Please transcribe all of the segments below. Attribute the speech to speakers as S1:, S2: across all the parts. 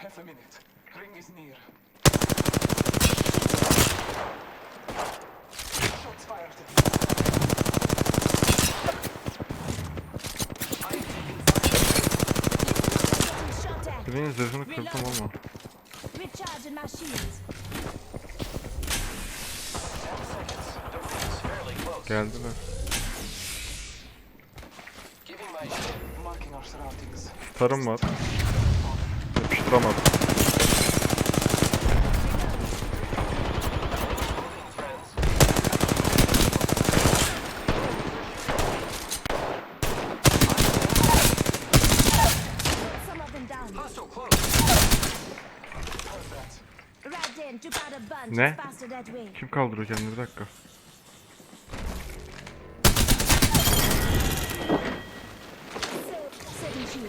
S1: Half a minute. Ring is near. Shots fired.
S2: Birinin zırhını kırdım ama.
S3: Recharging my shields.
S2: Geldiler. Tarım var.
S3: Bunch.
S2: Ne? Kim kaldırıyor kendini bir dakika.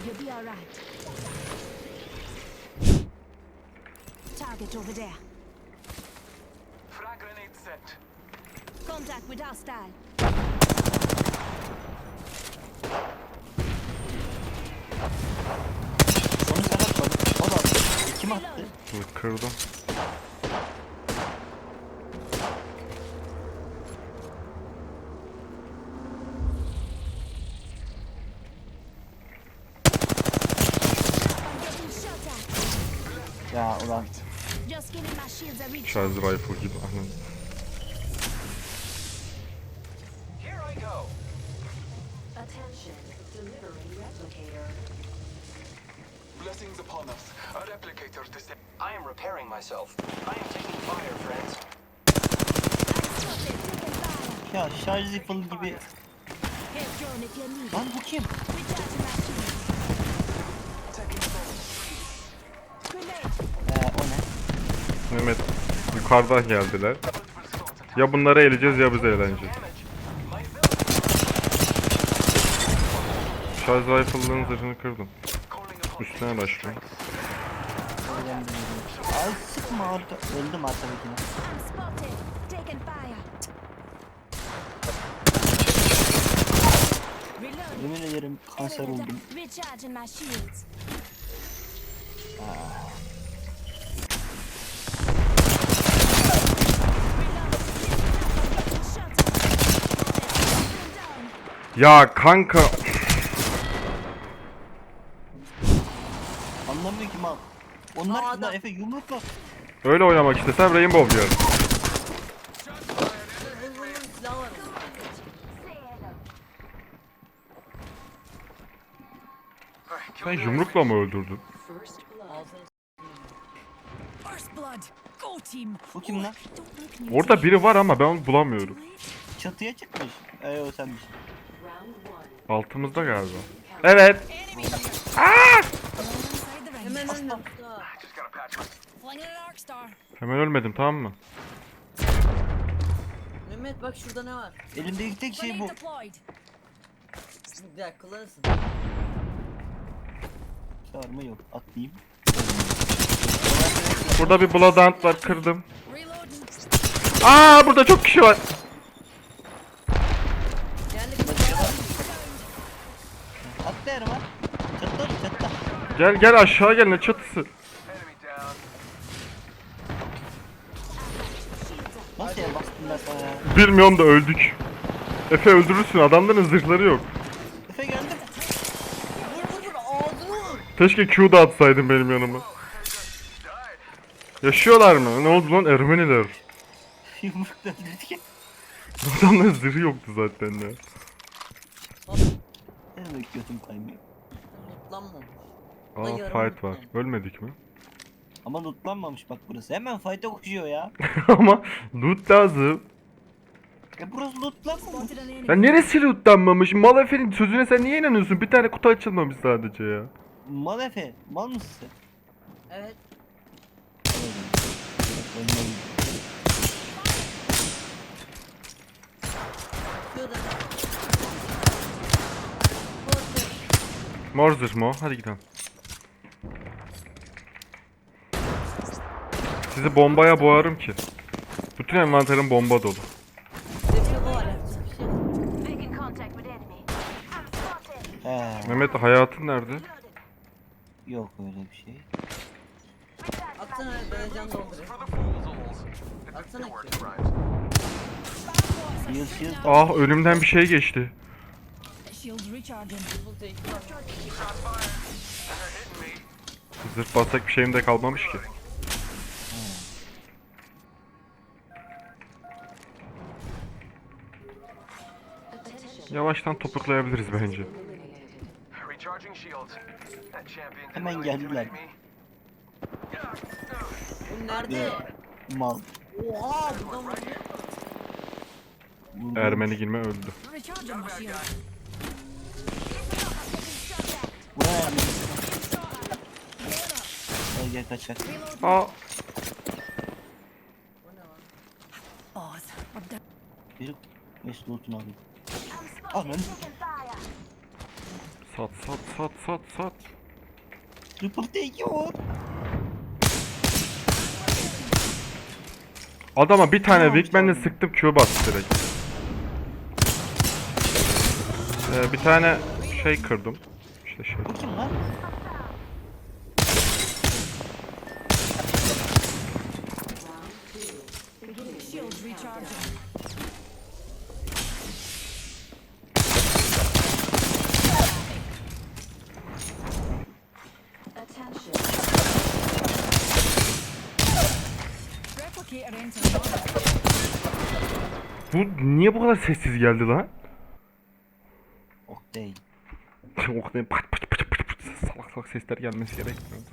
S3: You'll be alright. Target over there.
S1: Frag grenade set.
S3: Contact with hostile.
S4: Onu sen atmadın. O da attı. E, kim attı?
S2: Dur kırdım.
S3: I'm getting shot at.
S4: Ya ulan.
S3: Just giving my shields a reach.
S2: Şarj rifle gibi. Aynen.
S5: Attention, delivering replicator.
S1: Blessings upon us. A replicator to set.
S6: I am repairing myself. I am taking fire, friends.
S3: Spotted, taking.
S4: Ya şarj rifle gibi.
S3: Head drone if you.
S4: Lan bu kim?
S3: Recharging
S2: Mehmet yukarıdan geldiler. Ya bunları eleyeceğiz ya biz eğleneceğiz. Şarj rifle'ların zırhını kırdım. Üstüne araçlı.
S4: Öğrendim. Ay sıkma arka. Öldüm arkadakine. Yemin ederim kanser oldum.
S3: down. Recharging my shields. Reloading. Shot at. Down.
S2: Ya kanka.
S4: Anlamıyor ki mal. Onlar kim lan Efe yumruk mu?
S2: Öyle oynamak istesem Rainbow diyorum. Sen yumrukla mı öldürdün?
S4: Bu kim lan?
S2: Orada biri var ama ben onu bulamıyorum.
S4: Çatıya çıkmış. Ee o senmiş.
S2: Altımızda galiba. Evet.
S7: Hemen
S2: ölmedim tamam mı?
S7: Mehmet bak şurada ne var?
S4: Elimdeki tek şey bu.
S7: Bir dakika kullanırsın.
S4: Çağırma yok. Atlayayım.
S2: Burada bir Bloodhound var kırdım. Aa burada çok kişi var.
S7: Geldik mi?
S4: Oğlum çatla.
S2: Gel gel aşağı gel ne çatısı.
S4: Nasıl ya bastım ben sana ya?
S2: Bilmiyorum da öldük. Efe öldürürsün adamların zırhları yok.
S4: Efe geldim.
S7: Vur vur vur ağzını vur.
S2: Keşke Q da atsaydın benim yanıma. Yaşıyorlar mı? Ne oldu lan Ermeniler?
S4: Yumruk döndürdük ya.
S2: Adamların zırhı yoktu zaten ya.
S4: Ne demek götüm kaymıyor.
S7: Mutlanmamış.
S2: Aa fight var. Ölmedik mi?
S4: Ama lootlanmamış bak burası. Hemen fight'a koşuyor ya.
S2: Ama loot lazım.
S4: E burası lootlanmamış.
S3: Spotted an enemy.
S2: Ya neresi lootlanmamış? Mal Efe'nin sözüne sen niye inanıyorsun? Bir tane kutu açılmamış sadece ya.
S4: Mal Efe. Mal mısın sen?
S7: Evet.
S2: Mor zırh mı o? Hadi gidelim. Sizi bombaya boğarım ki. Bütün envanterim bomba dolu.
S7: Defne bu var ya.
S3: Making contact with enemy. I'm spotted.
S4: He.
S2: Mehmet hayatın nerede?
S4: Yok öyle bir şey.
S7: Atsana ben can doldurayım. Atsana ki.
S2: Ah önümden bir şey geçti.
S3: Shields recharging.
S2: Zırh basacak bir şeyim de kalmamış ki. Yavaştan topuklayabiliriz bence.
S4: Hemen geldiler.
S7: nerede?
S4: Mal.
S7: Oha.
S2: Ermeni girme öldü.
S3: Recharging my shield.
S4: Bu ne Ermeni? Gel kaçak.
S2: Aa.
S4: Bir beş lootunu alayım. Al lan.
S2: sat sat sat sat sat.
S4: Triple take var.
S2: Adama bir tane Wigman'le
S4: tamam.
S2: sıktım Q bastı direkt. Ee, bir tane şey kırdım. İşte şey.
S4: Bu kim lan?
S2: Bu niye bu kadar sessiz geldi lan?
S4: Ok değil.
S2: o kadar pat pat pat pat pat salak salak sesler gelmesi gerekmiyor.